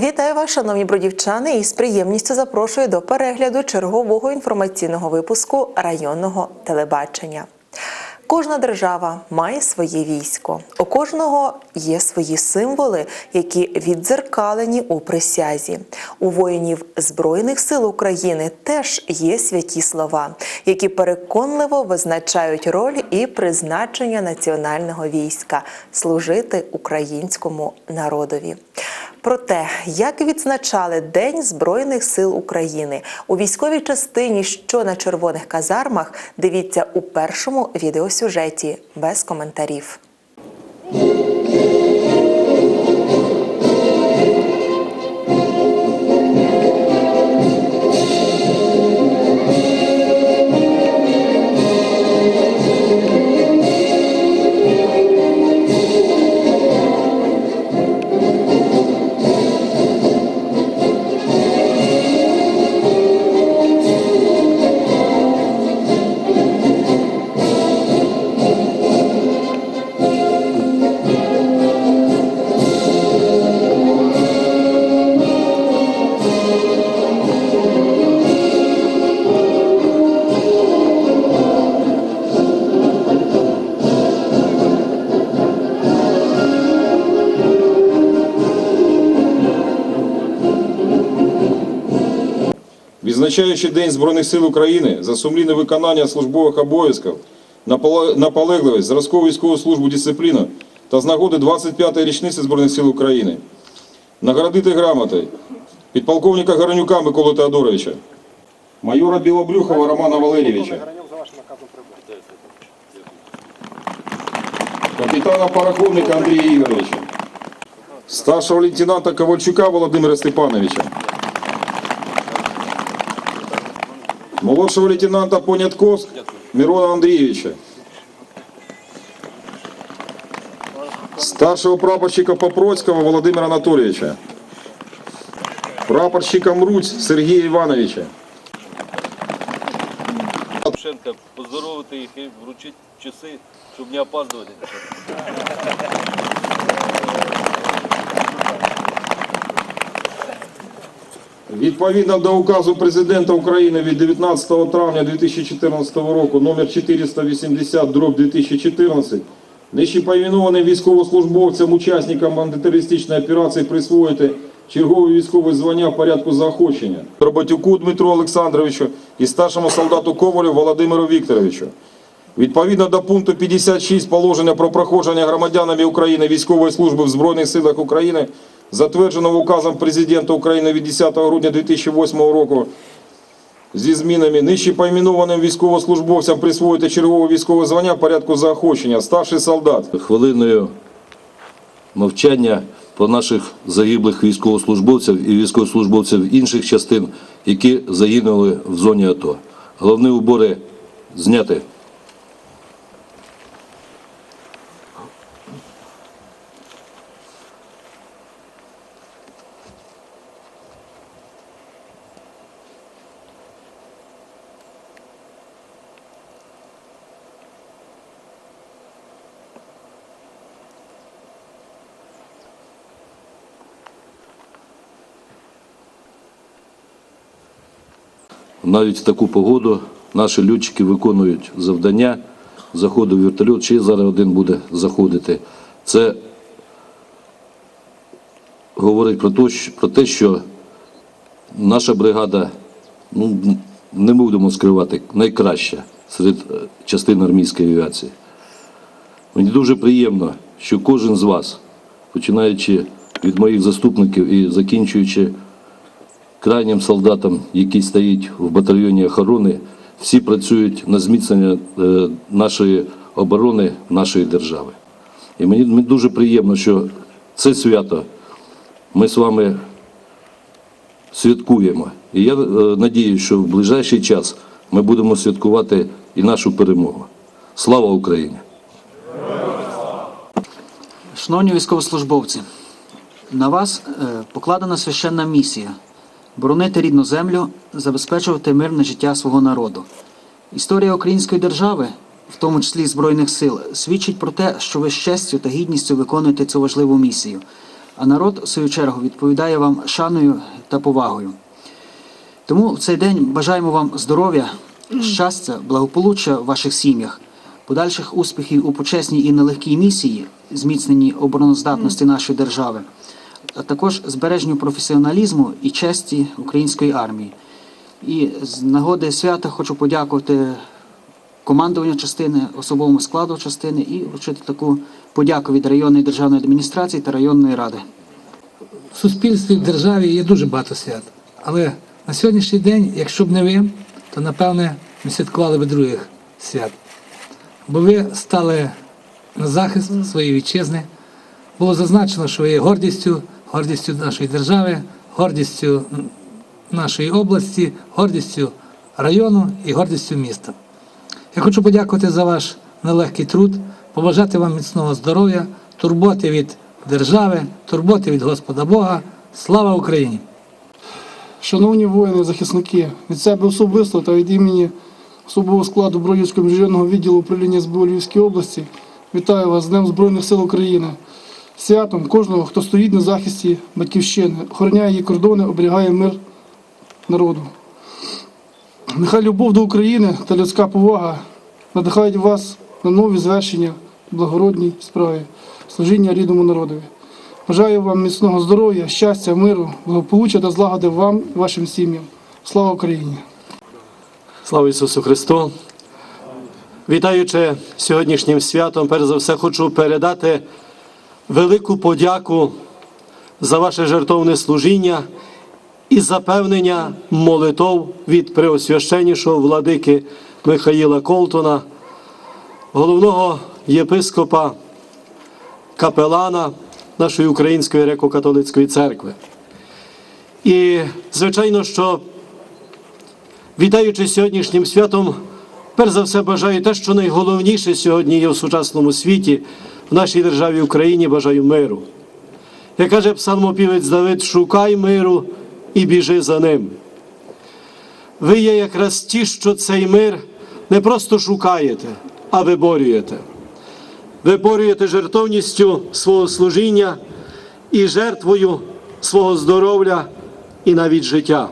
Вітаю вас, шановні бродівчани, і з приємністю запрошую до перегляду чергового інформаційного випуску районного телебачення. Кожна держава має своє військо. У кожного є свої символи, які віддзеркалені у присязі. У воїнів Збройних сил України теж є святі слова, які переконливо визначають роль і призначення національного війська служити українському народові. Про те, як відзначали День Збройних сил України у військовій частині, що на червоних казармах, дивіться у першому відеосюжеті без коментарів. Відзначаючи День Збройних сил України за сумлінне виконання службових обов'язків, наполе- наполегливість, зразкову військову службу, дисципліну та з нагоди 25-ї річниці Збройних сил України. Нагородити грамотою підполковника Горонюка Миколи Теодоровича, майора Білобрюхова Романа Валерійовича, капітана параховника Андрія Ігоровича, старшого лейтенанта Ковальчука Володимира Степановича, молодшего лейтенанта Понятковск Мирона Андреевича, старшего прапорщика Попроцкого Володимира Анатольевича, прапорщика Мруць Сергія Івановича, Порошенка поздоровити їх і вручити часи, щоб не опаздувати. Відповідно до указу президента України від 19 травня 2014 року номер 480 дроб 2014 нижче повінованим військовослужбовцям, учасникам антитерористичної операції присвоїти чергове військове звання в порядку заохочення Роботюку Дмитру Олександровичу і старшому солдату Ковалю Володимиру Вікторовичу. Відповідно до пункту 56 положення про проходження громадянами України військової служби в Збройних силах України, затвердженого указом президента України від 10 грудня 2008 року, зі змінами нижче поіменованим військовослужбовцям присвоїти чергове військове звання в порядку заохочення. Старший солдат Хвилиною мовчання про наших загиблих військовослужбовців і військовослужбовців інших частин, які загинули в зоні АТО. Головні убори зняти. Навіть в таку погоду наші льотчики виконують завдання, заходу в вертольот, ще зараз один буде заходити. Це говорить про те, що- про те, що наша бригада, ну, не будемо скривати, найкраща серед е, частин армійської авіації. Мені дуже приємно, що кожен з вас, починаючи від моїх заступників і закінчуючи крайнім солдатам, які стоять в батальйоні охорони, всі працюють на зміцнення е, нашої оборони, нашої держави. І мені, дуже приємно, що це свято ми з вами святкуємо. І я е, що в ближайший час ми будемо святкувати і нашу перемогу. Слава Україні! Шановні військовослужбовці, на вас е, покладена священна місія боронити рідну землю, забезпечувати мирне життя свого народу. Історія української держави, в тому числі Збройних сил, свідчить про те, що ви з честю та гідністю виконуєте цю важливу місію. а народ, в свою чергу, відповідає вам шаною та повагою. Тому в цей день бажаємо вам здоров'я, щастя, благополуччя в ваших сім'ях, подальших успіхів у почесній і нелегкій місії, зміцненні обороноздатності нашої держави, а також збереженню професіоналізму і честі української армії. І з нагоди свята хочу подякувати командуванню частини, особовому складу частини і вручити таку подяку від районної державної адміністрації та районної ради. в суспільстві, в державі є дуже багато свят. Але на сьогоднішній день, якщо б не ви, то напевне ми святкували б других свят. Бо ви стали на захист своєї вітчизни. Було зазначено, що ви є гордістю, гордістю нашої держави, гордістю нашої області, гордістю району і гордістю міста. Я хочу подякувати за ваш нелегкий труд, побажати вам міцного здоров'я, турботи від держави, турботи від Господа Бога. Слава Україні! Шановні воїни, захисники, від себе особисто та від імені особового складу Бродівського міжрайонного відділу управління СБУ Львівської області вітаю вас з Днем Збройних сил України, святом кожного, хто стоїть на захисті батьківщини, охороняє її кордони, оберігає мир народу. Нехай любов до України та людська повага надихають вас на нові звершення благородній справі, служіння рідному народові. Бажаю вам міцного здоров'я, щастя, миру, благополуччя та злагоди вам і вашим сім'ям. Слава Україні! Слава Ісусу Христу! Вітаючи сьогоднішнім святом, перш за все хочу передати велику подяку за ваше жертовне служіння і запевнення молитов від преосвященнішого владики Михаїла Колтона, головного єпископа капелана нашої Української греко-католицької церкви. І, звичайно, що Вітаючи сьогоднішнім святом, перш за все бажаю те, що найголовніше сьогодні є в сучасному світі, в нашій державі Україні бажаю миру. Як каже псалмопівець Давид, шукай миру і біжи за ним. Ви є якраз ті, що цей мир не просто шукаєте, а виборюєте. Виборюєте жертовністю свого служіння і жертвою свого здоров'я і навіть життя.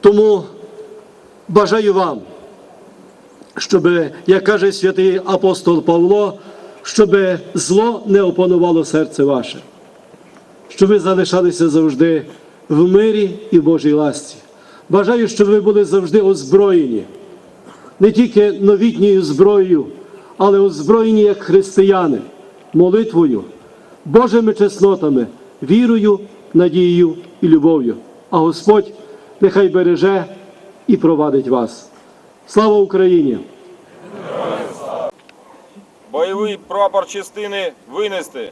Тому бажаю вам, щоб, як каже святий апостол Павло, щоб зло не опанувало серце ваше, щоб ви залишалися завжди в мирі і Божій ласці. Бажаю, щоб ви були завжди озброєні, не тільки новітньою зброєю, але озброєні як християни, молитвою, Божими чеснотами, вірою, надією і любов'ю. А Господь нехай береже і провадить вас. Слава Україні! Бойовий прапор частини винести.